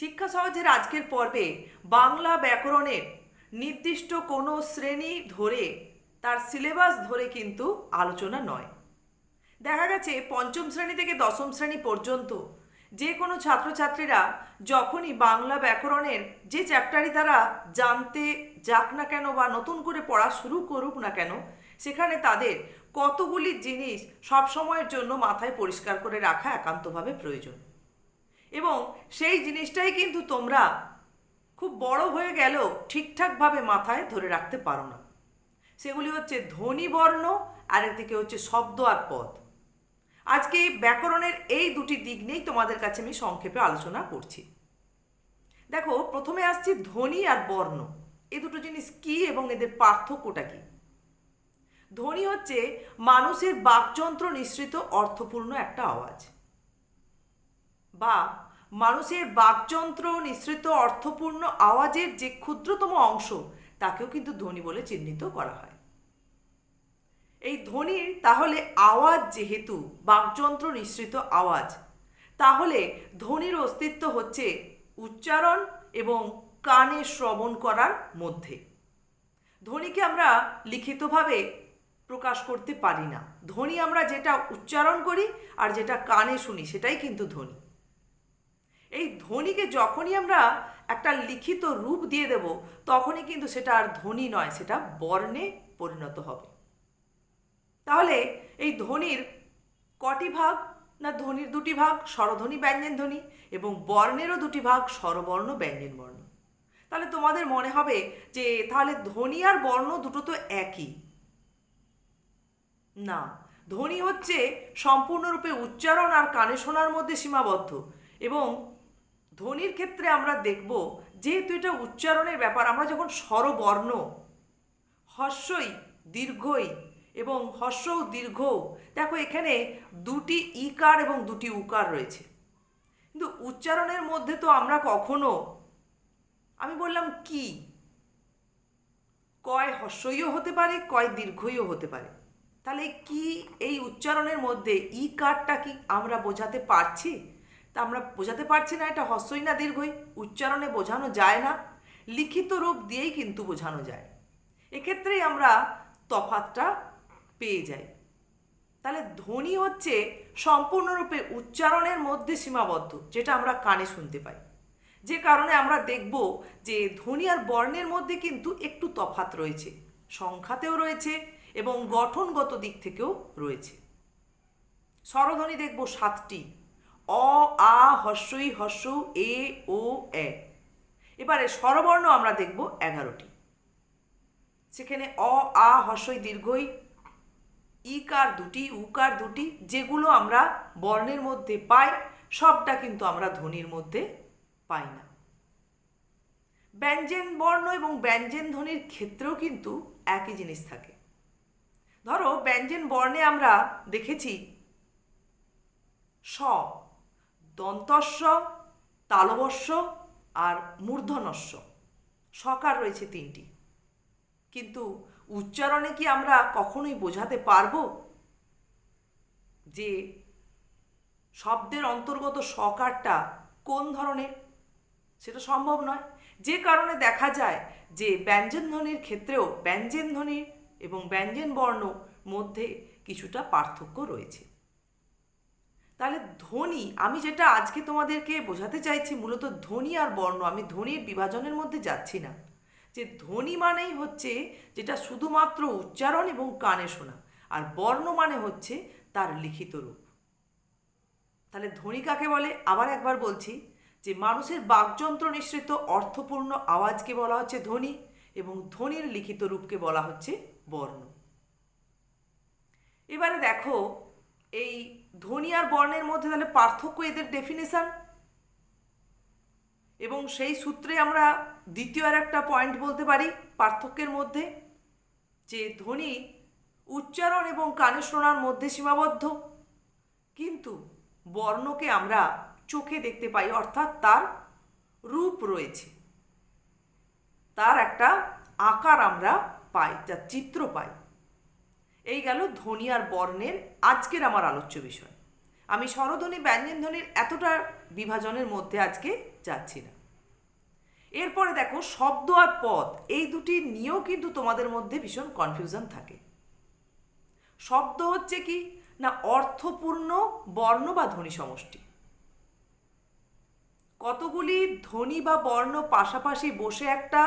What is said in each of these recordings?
শিক্ষা সহজের আজকের পর্বে বাংলা ব্যাকরণের নির্দিষ্ট কোনো শ্রেণি ধরে তার সিলেবাস ধরে কিন্তু আলোচনা নয়। দেখা গেছে পঞ্চম শ্রেণি থেকে দশম শ্রেণি পর্যন্ত যে কোনো ছাত্রছাত্রীরা যখনই বাংলা ব্যাকরণের যে চ্যাপ্টারই তারা জানতে যাক না কেন বা নতুন করে পড়া শুরু করুক না কেন, সেখানে তাদের কতগুলি জিনিস সব সময়ের জন্য মাথায় পরিষ্কার করে রাখা একান্তভাবে প্রয়োজন। এবং সেই জিনিসটাই কিন্তু তোমরা খুব বড় হয়ে গেলেও ঠিকঠাকভাবে মাথায় ধরে রাখতে পারো না। সেগুলি হচ্ছে ধ্বনি বর্ণ আর একদিকে হচ্ছে শব্দ আর পদ। আজকে এই ব্যাকরণের এই দুটি দিক নিয়েই তোমাদের কাছে আমি সংক্ষেপে আলোচনা করছি। দেখো, প্রথমে আসছি ধ্বনি আর বর্ণ। এই দুটো জিনিস কি এবং এদের পার্থক্যটা কি? ধ্বনি হচ্ছে মানুষের বাকযন্ত্র নিঃসৃত অর্থপূর্ণ একটা আওয়াজ। বা মানুষের বাকযন্ত্র, নিঃসৃত অর্থপূর্ণ আওয়াজের যে ক্ষুদ্রতম অংশ, তাকেও কিন্তু ধ্বনি বলে চিহ্নিত করা হয়। এই ধ্বনির তাহলে আওয়াজ যেহেতু, বাকযন্ত্র, নিঃসৃত আওয়াজ, তাহলে ধ্বনির অস্তিত্ব হচ্ছে উচ্চারণ এবং কানে শ্রবণ করার মধ্যে। ধ্বনিকে আমরা লিখিতভাবে প্রকাশ করতে পারি না। ধ্বনি আমরা যেটা উচ্চারণ করি আর যেটা কানে শুনি, সেটাই কিন্তু ধ্বনি। এই ধ্বনিকে যখনই আমরা একটা লিখিত রূপ দিয়ে দেব, তখনই কিন্তু সেটা আর ধ্বনি নয়, সেটা বর্ণে পরিণত হবে। তাহলে এই ধ্বনির কটি ভাগ না ধ্বনির দুটি ভাগ? স্বরধ্বনি, ব্যঞ্জন ধ্বনি এবং বর্ণেরও দুটি ভাগ, স্বরবর্ণ, ব্যঞ্জন বর্ণ। তাহলে তোমাদের মনে হবে যে তাহলে ধ্বনি আর বর্ণ দুটো তো একই। না ধ্বনি হচ্ছে সম্পূর্ণরূপে উচ্চারণ আর কানে শোনার মধ্যে সীমাবদ্ধ এবং ধ্বনির ক্ষেত্রে আমরা দেখব, যেহেতু এটা উচ্চারণের ব্যাপার, আমরা যখন স্বরবর্ণ, হর্ষই দীর্ঘই এবং হর্ষ দীর্ঘ, দেখো এখানে দুটি ইকার এবং দুটি উকার রয়েছে। কিন্তু উচ্চারণের মধ্যে তো আমরা কখনো, আমি বললাম কি? কয় হর্ষইও হতে পারে, কয় দীর্ঘইও হতে পারে। তাহলে কি এই উচ্চারণের মধ্যে ই কারটা কি আমরা বোঝাতে পারছি? তা আমরা বোঝাতে পারছি না, এটা হস্যই না দীর্ঘই, উচ্চারণে বোঝানো যায় না, লিখিত রূপ দিয়েই কিন্তু বোঝানো যায়। এক্ষেত্রেই আমরা তফাতটা পেয়ে যাই। তাহলে ধ্বনি হচ্ছে সম্পূর্ণরূপে উচ্চারণের মধ্যে সীমাবদ্ধ, যেটা আমরা কানে শুনতে পাই। যে কারণে আমরা দেখব যে ধ্বনি আর বর্ণের মধ্যে কিন্তু একটু তফাত রয়েছে, সংখ্যাতেও রয়েছে এবং গঠনগত দিক থেকেও রয়েছে। স্বরধ্বনি দেখব সাতটি অ, আ হস্যই হস্য, এ, ও, এ। এবারে স্বরবর্ণ আমরা দেখব এগারোটি। সেখানে অ, আ হস্যই দীর্ঘই ইকার দুটি উকার দুটি, যেগুলো আমরা বর্ণের মধ্যে পাই, সবটা কিন্তু আমরা ধ্বনির মধ্যে পাই না। ব্যঞ্জন বর্ণ এবং ব্যঞ্জন ধ্বনির ক্ষেত্রেও কিন্তু একই জিনিস থাকে। ধরো, ব্যঞ্জন বর্ণে আমরা দেখেছি, স দন্তস্ব তালবস্য আর মূর্ধনস্য সকার রয়েছে তিনটি। কিন্তু উচ্চারণে কি আমরা কখনোই বোঝাতে পারব? যে শব্দের অন্তর্গত সকারটা কোন ধরনের? সেটা সম্ভব নয়। যে কারণে দেখা যায় যে ব্যঞ্জন ধ্বনির ক্ষেত্রেও ব্যঞ্জন ধ্বনি এবং ব্যঞ্জন বর্ণ মধ্যে কিছুটা পার্থক্য রয়েছে। তাহলে ধ্বনি আমি যেটা আজকে তোমাদেরকে বোঝাতে চাইছি মূলত ধ্বনি আর বর্ণ, আমি ধ্বনির বিভাজনের মধ্যে যাচ্ছি না। যে ধ্বনি মানেই হচ্ছে যেটা শুধুমাত্র উচ্চারণ এবং কানে শোনা, আর বর্ণ মানে হচ্ছে তার লিখিত রূপ। তাহলে ধ্বনি কাকে বলে? আবার একবার বলছি যে মানুষের বাকযন্ত্র নিঃসৃত অর্থপূর্ণ আওয়াজকে বলা হচ্ছে ধ্বনি এবং ধ্বনির লিখিত রূপকে বলা হচ্ছে বর্ণ। এবারে দেখো, এই ধ্বনি আর বর্ণের মধ্যে তাহলে পার্থক্য এদের ডেফিনেশন এবং সেই সূত্রে আমরা দ্বিতীয় আর একটা পয়েন্ট বলতে পারি পার্থক্যের মধ্যে, যে ধ্বনি উচ্চারণ এবং কানে শোনার মধ্যে সীমাবদ্ধ। কিন্তু বর্ণকে আমরা চোখে দেখতে পাই, অর্থাৎ তার রূপ রয়েছে। তার একটা আকার আমরা পাই যার চিত্র পাই। এই গেল ধ্বনি আর বর্ণের আজকের আমার আলোচ্য বিষয়। আমি স্বরধ্বনি ব্যঞ্জনধ্বনির এতটা বিভাজনের মধ্যে আজকে যাচ্ছি না। এরপরে দেখো, শব্দ আর পদ, এই দুটি নিয়েও কিন্তু তোমাদের মধ্যে ভীষণ কনফিউশন থাকে। শব্দ হচ্ছে কি? না, অর্থপূর্ণ বর্ণ বা ধ্বনি সমষ্টি। কতগুলি ধ্বনি বা বর্ণ পাশাপাশি বসে একটা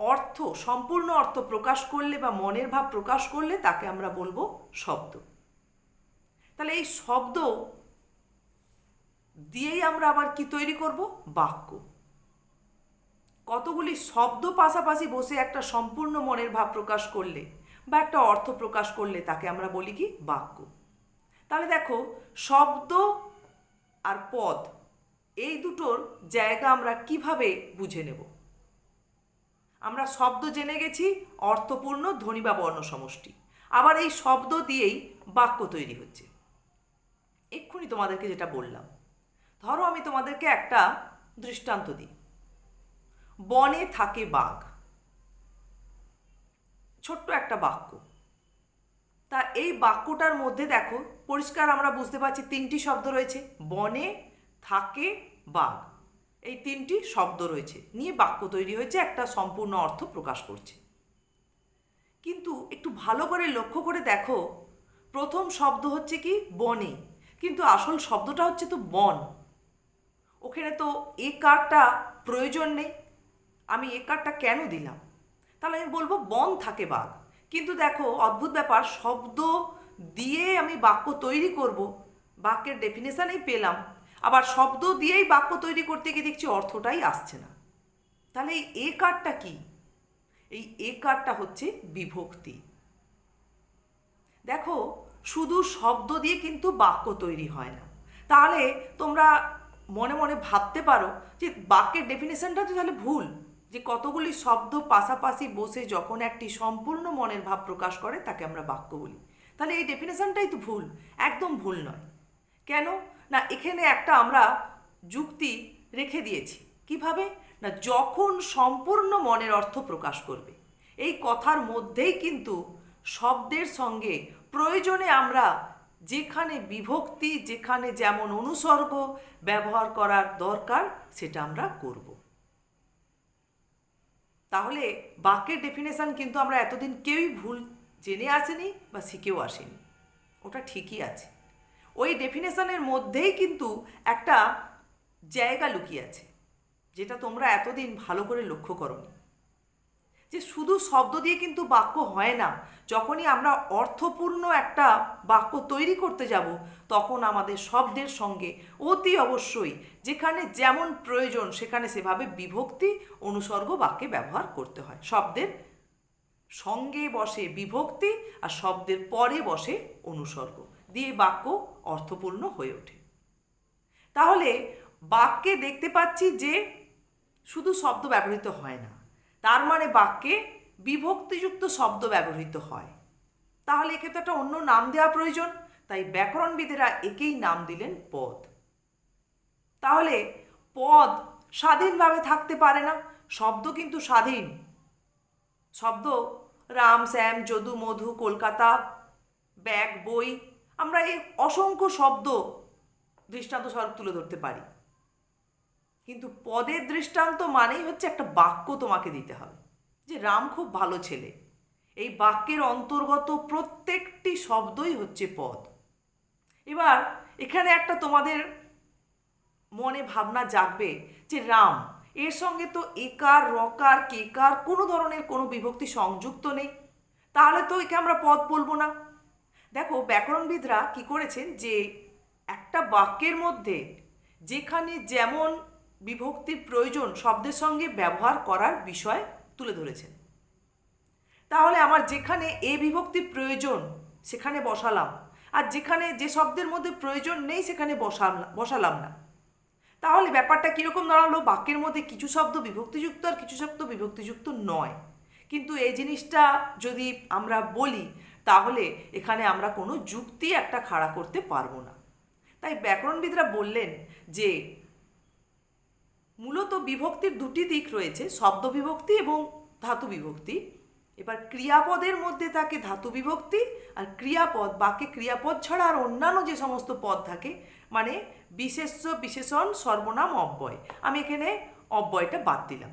অর্থ, সম্পূর্ণ অর্থ প্রকাশ করলে বা মনের ভাব প্রকাশ করলে তাকে আমরা বলব শব্দ। তাহলে এই শব্দ দিয়েই আমরা আবার কি তৈরি করব? বাক্য। কতগুলি শব্দ পাশাপাশি বসে একটা সম্পূর্ণ মনের ভাব প্রকাশ করলে বা একটা অর্থ প্রকাশ করলে তাকে আমরা বলি কি? বাক্য। তাহলে দেখো, শব্দ আর পদ, এই দুটোর জায়গা আমরা কীভাবে বুঝে নেব? আমরা শব্দ জেনে গেছি, অর্থপূর্ণ ধ্বনি বা বর্ণ সমষ্টি আবার এই শব্দ দিয়েই বাক্য তৈরি হচ্ছে। এক্ষুনি তোমাদেরকে যেটা বললাম, ধরো আমি তোমাদেরকে একটা দৃষ্টান্ত দিই। বনে থাকে বাঘ। ছোট্ট একটা বাক্য। তা এই বাক্যটার মধ্যে দেখো, পরিষ্কার আমরা বুঝতে পারছি তিনটি শব্দ রয়েছে। বনে থাকে বাঘ। এই তিনটি শব্দ রয়েছে, নিয়ে বাক্য তৈরি হয়েছে, একটা সম্পূর্ণ অর্থ প্রকাশ করছে। কিন্তু একটু ভালো করে লক্ষ্য করে দেখো, প্রথম শব্দ হচ্ছে কি? বনে। কিন্তু আসল শব্দটা হচ্ছে তো বন। ওখানে তো এ কারটা প্রয়োজন নেই। আমি এ কারটা কেন দিলাম? তাহলে আমি বলব বন থাকে বাঘ। কিন্তু দেখো, অদ্ভুত ব্যাপার, শব্দ দিয়ে আমি বাক্য তৈরি করব। বাক্যের ডেফিনেশানেই পেলাম। আবার শব্দ দিয়েই বাক্য তৈরি করতে গিয়ে দেখছি অর্থটাই আসছে না। তাহলে এই এ কারটা কি? এই এ কারটা হচ্ছে বিভক্তি। দেখো, শুধু শব্দ দিয়ে কিন্তু বাক্য তৈরি হয় না। তাহলে তোমরা মনে মনে ভাবতে পারো যে বাক্যের ডেফিনেশনটা তো তাহলে ভুল। যে কতগুলি শব্দ পাশাপাশি বসে যখন একটি সম্পূর্ণ মনের ভাব প্রকাশ করে, তাকে আমরা বাক্য বলি। তাহলে এই ডেফিনেশনটাই তো ভুল, একদম ভুল নয়। কেন? না, এখানে একটা আমরা যুক্তি রেখে দিয়েছি। কীভাবে? না, যখন সম্পূর্ণ মনের অর্থ প্রকাশ করবে। এই কথার মধ্যেই কিন্তু শব্দের সঙ্গে প্রয়োজনে আমরা যেখানে বিভক্তি, যেখানে যেমন অনুসর্গ ব্যবহার করার দরকার, সেটা আমরা করব। তাহলে বাক্যের ডেফিনেশন কিন্তু আমরা এতদিন কেউই ভুল জেনে আসেনি বা শিখেও আসেনি। ওটা ঠিকই আছে। ওই ডেফিনেশনের মধ্যেই কিন্তু একটা জায়গা লুকিয়ে আছে, যেটা তোমরা এতদিন ভালো করে লক্ষ্য করো যে শুধু শব্দ দিয়ে কিন্তু বাক্য হয় না, যখনই আমরা অর্থপূর্ণ একটা বাক্য তৈরি করতে যাব, তখন আমাদের শব্দের সঙ্গে অতি অবশ্যই যেখানে যেমন প্রয়োজন সেখানে সেভাবে বিভক্তি, অনুসর্গ বাক্যে ব্যবহার করতে হয়। শব্দের সঙ্গে বসে বিভক্তি আর শব্দের পরে বসে অনুসর্গ। দিয়ে বাক্য অর্থপূর্ণ হয়ে ওঠে। তাহলে বাক্যে দেখতে পাচ্ছি যে শুধু শব্দ ব্যবহৃত হয় না, তার মানে বাক্যে বিভক্তিযুক্ত শব্দ ব্যবহৃত হয়। তাহলে একে তো একটা অন্য নাম দেওয়া প্রয়োজন, তাই ব্যাকরণবিদেরা একেই নাম দিলেন পদ। তাহলে পদ স্বাধীনভাবে থাকতে পারে না, শব্দ কিন্তু স্বাধীন। শব্দ রাম, শ্যাম, যদু, মধু, কলকাতা, ব্যাগ, বই আমরা এই অসংখ্য শব্দ দৃষ্টান্ত স্বরূপ তুলে ধরতে পারি। কিন্তু পদের দৃষ্টান্ত মানেই হচ্ছে একটা বাক্য তোমাকে দিতে হবে, যে রাম খুব ভালো ছেলে। এই বাক্যের অন্তর্গত প্রত্যেকটি শব্দই হচ্ছে পদ। এবার এখানে একটা তোমাদের মনে ভাবনা জাগবে যে রাম, এর সঙ্গে তো একার, রকার, কেকার কোনো ধরনের কোনো বিভক্তি সংযুক্ত নেই। তাহলে তো একে আমরা পদ বলব না। দেখো ব্যাকরণবিদরা কি করেছেন যে একটা বাক্যের মধ্যে যেখানে যেমন বিভক্তির প্রয়োজন শব্দের সঙ্গে ব্যবহার করার বিষয় তুলে ধরেছেন। তাহলে আমার যেখানে এ বিভক্তির প্রয়োজন, সেখানে বসালাম। আর যেখানে যে শব্দের মধ্যে প্রয়োজন নেই, সেখানে বসালাম বসালাম না। তাহলে ব্যাপারটা কীরকম দাঁড়াল? বাক্যের মধ্যে কিছু শব্দ বিভক্তিযুক্ত আর কিছু শব্দ বিভক্তিযুক্ত নয়। কিন্তু এই জিনিসটা যদি আমরা বলি তাহলে এখানে আমরা কোনো যুক্তি একটা খাড়া করতে পারব না। তাই ব্যাকরণবিদরা বললেন যে, মূলত বিভক্তির দুটি দিক রয়েছে, শব্দ বিভক্তি এবং ধাতু বিভক্তি। এবার ক্রিয়াপদের মধ্যে থাকে ধাতু বিভক্তি আর ক্রিয়াপদ, বাক্যে ক্রিয়াপদ ছাড়া আর অন্যান্য যে সমস্ত পদ থাকে মানে বিশেষ্য, বিশেষণ, সর্বনাম, অব্যয়। আমি এখানে অব্যয়টা বাদ দিলাম।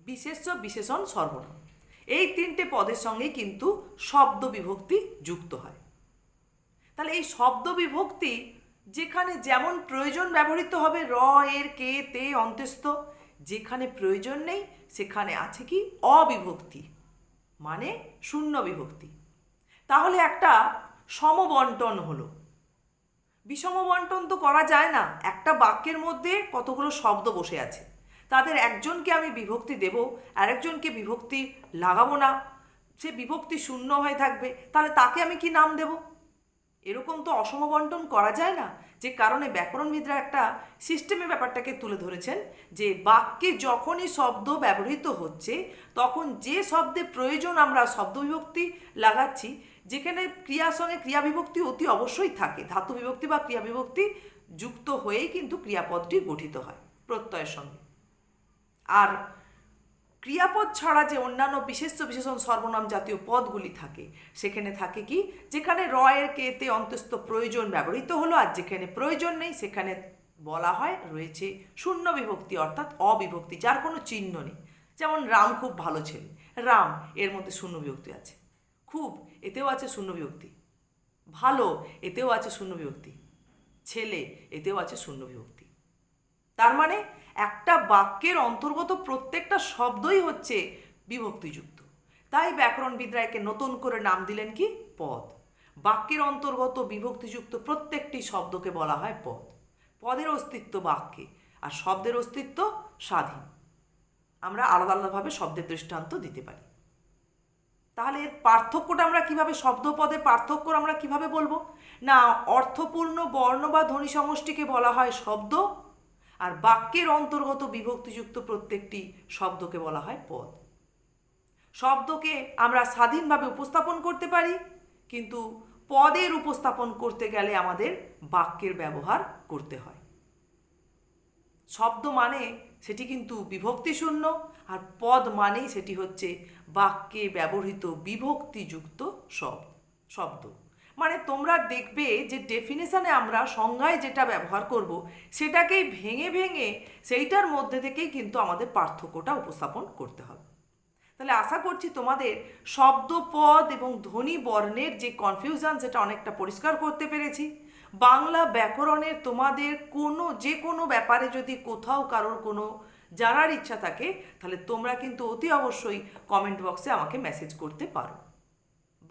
বিশেষ্য, বিশেষণ, সর্বনাম। এই তিনটে পদের সঙ্গে কিন্তু শব্দ বিভক্তি যুক্ত হয়। তাহলে এই শব্দ বিভক্তি যেখানে যেমন প্রয়োজন ব্যবহৃত হবে র, এর, কে, তে অন্ত্যস্ত যেখানে প্রয়োজন নেই সেখানে আছে কি অবিভক্তি মানে শূন্য বিভক্তি। তাহলে একটা সমবন্টন হলো। বিষম বন্টন তো করা যায় না, একটা বাক্যের মধ্যে কতগুলো শব্দ বসে আছে। তাদের একজনকে আমি বিভক্তি দেব, আরেকজনকে বিভক্তি লাগাবো না। সে বিভক্তি শূন্য হয়ে থাকবে, তাহলে তাকে আমি কি নাম দেব? এরকম তো অসম বন্টন করা যায় না, যে কারণে ব্যাকরণবিদরা একটা সিস্টেমে ব্যাপারটাকে তুলে ধরেছেন, যে বাক্যে যখনই শব্দ ব্যবহৃত হচ্ছে, তখন যে শব্দে প্রয়োজন আমরা শব্দ বিভক্তি লাগাচ্ছি, যেখানে ক্রিয়ার সঙ্গে ক্রিয়া বিভক্তি অতি অবশ্যই থাকে, ধাতু বিভক্তি বা ক্রিয়া বিভক্তি যুক্ত হয়েই কিন্তু ক্রিয়াপদটি গঠিত হয় প্রত্যয়ের সঙ্গে। আর ক্রিয়াপদ ছাড়া যে অন্যান্য বিশেষ্য বিশেষণ সর্বনাম জাতীয় পদগুলি থাকে, সেখানে থাকে কি? যেখানে র এর কেতে অন্তস্থ প্রয়োজন ব্যবহৃত হলো আর যেখানে প্রয়োজন নেই, সেখানে বলা হয় রয়েছে শূন্য বিভক্তি অর্থাৎ অবিভক্তি, যার কোনো চিহ্ন নেই। যেমন রাম খুব ভালো ছেলে। রাম, এর মধ্যে শূন্য বিভক্তি আছে। খুব, এতেও আছে শূন্য বিভক্তি। ভালো, এতেও আছে শূন্য বিভক্তি। ছেলে, এতেও আছে শূন্য বিভক্তি। তার মানে একটা বাক্যের অন্তর্গত প্রত্যেকটা শব্দই হচ্ছে বিভক্তিযুক্ত। তাই ব্যাকরণবিদরা একে নতুন করে নাম দিলেন কি? পদ। বাক্যের অন্তর্গত বিভক্তিযুক্ত প্রত্যেকটি শব্দকে বলা হয় পদ। পদের অস্তিত্ব বাক্যে আর শব্দের অস্তিত্ব স্বাধীন। আমরা আলাদা আলাদাভাবে শব্দের দৃষ্টান্ত দিতে পারি। তাহলে এর পার্থক্যটা আমরা কীভাবে শব্দ পদের পার্থক্য আমরা কীভাবে বলব? না, অর্থপূর্ণ বর্ণ বা ধ্বনি সমষ্টিকে বলা হয় শব্দ আর বাক্যের অন্তর্গত বিভক্তিযুক্ত প্রত্যেকটি শব্দকে বলা হয় পদ। শব্দকে আমরা স্বাধীনভাবে উপস্থাপন করতে পারি, কিন্তু পদের উপস্থাপন করতে গেলে আমাদের বাক্যের ব্যবহার করতে হয়। শব্দ মানে সেটি কিন্তু বিভক্তিশূন্য, আর পদ মানেই সেটি হচ্ছে বাক্যে ব্যবহৃত বিভক্তিযুক্ত শব্দ। শব্দ। মানে তোমরা দেখবে যে ডেফিনেশনে আমরা সংজ্ঞায় যেটা ব্যবহার করব, সেটাকেই ভেঙে ভেঙে সেইটার মধ্যে থেকেই কিন্তু আমাদের পার্থক্যটা উপস্থাপন করতে হবে। তাহলে আশা করছি তোমাদের শব্দ, পদ এবং ধ্বনি বর্ণের যে কনফিউশন সেটা অনেকটা পরিষ্কার করতে পেরেছি। বাংলা ব্যাকরণের তোমাদের কোনো, যে কোনো ব্যাপারে যদি কোথাও কারোর কোনো জানার ইচ্ছা থাকে, তাহলে তোমরা কিন্তু অতি অবশ্যই কমেন্ট বক্সে আমাকে মেসেজ করতে পারো।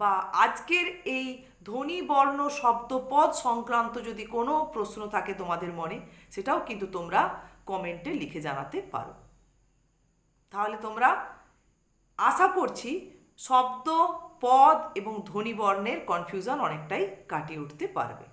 বা আজকের এই ধ্বনি বর্ণ শব্দপদ সংক্রান্ত যদি কোনো প্রশ্ন থাকে তোমাদের মনে, সেটাও কিন্তু তোমরা কমেন্টে লিখে জানাতে পারো। তাহলে তোমরা আশা করছি শব্দ, পদ এবং ধনী বর্ণের কনফিউশন অনেকটাই কাটিয়ে উঠতে পারবে।